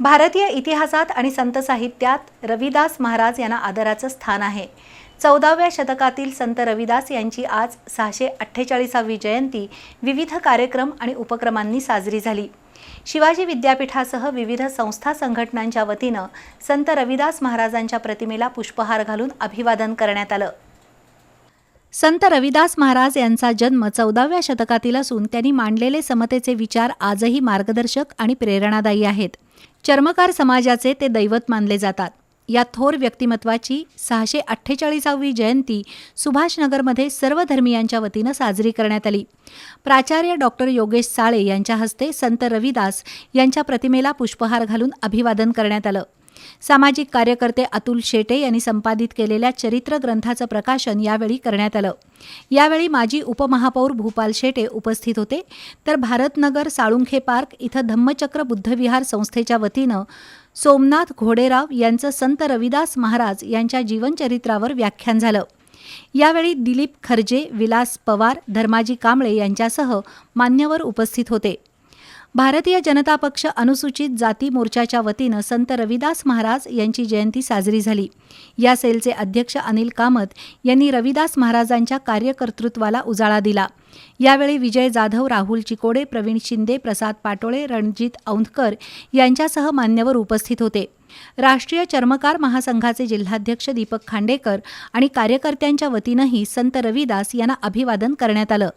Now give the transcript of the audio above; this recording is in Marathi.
भारतीय इतिहासात आणि संत साहित्यात रविदास महाराज यांना आदराचं स्थान आहे. चौदाव्या शतकातील संत रविदास यांची आज सहाशे अठ्ठेचाळीसावी जयंती विविध कार्यक्रम आणि उपक्रमांनी साजरी झाली. शिवाजी विद्यापीठासह विविध संस्था संघटनांच्या वतीनं संत रविदास महाराजांच्या प्रतिमेला पुष्पहार घालून अभिवादन करण्यात आलं. संत रविदास महाराज यांचा जन्म चौदाव्या शतकातील असून त्यांनी मांडलेले समतेचे विचार आजही मार्गदर्शक आणि प्रेरणादायी आहेत. चर्मकार समाजाचे ते दैवत मानले जातात. या थोर व्यक्तिमत्वाची सहाशे अठ्ठेचाळीसावी जयंती सुभाषनगरमध्ये सर्व धर्मियांच्या वतीनं साजरी करण्यात आली. प्राचार्य डॉक्टर योगेश साळे यांच्या हस्ते संत रविदास यांच्या प्रतिमेला पुष्पहार घालून अभिवादन करण्यात आलं. सामाजिक कार्यकर्ते अतुल शेटे यांनी संपादित केलेल्या चरित्र ग्रंथाचं प्रकाशन यावेळी करण्यात आलं. यावेळी माजी उपमहापौर भूपाल शेटे उपस्थित होते. तर भारतनगर साळुंखे पार्क इथं धम्मचक्र बुद्धविहार संस्थेच्या वतीनं सोमनाथ घोडेराव यांचं संत रविदास महाराज यांच्या जीवनचरित्रावर व्याख्यान झालं. यावेळी दिलीप खर्जे विलास पवार धर्माजी कांबळे यांच्यासह मान्यवर उपस्थित होते. भारतीय जनता पक्ष अनुसूचित जाती मोर्चाच्या वतीनं संत रविदास महाराज यांची जयंती साजरी झाली. या सेलचे अध्यक्ष अनिल कामत यांनी रविदास महाराजांच्या कार्यकर्तृत्वाला उजाळा दिला. यावेळी विजय जाधव राहुल चिकोडे प्रवीण शिंदे प्रसाद पाटोळे रणजित औंधकर यांच्यासह मान्यवर उपस्थित होते. राष्ट्रीय चर्मकार महासंघाचे जिल्हाध्यक्ष दीपक खांडेकर आणि कार्यकर्त्यांच्या वतीनंही संत रविदास यांना अभिवादन करण्यात आलं.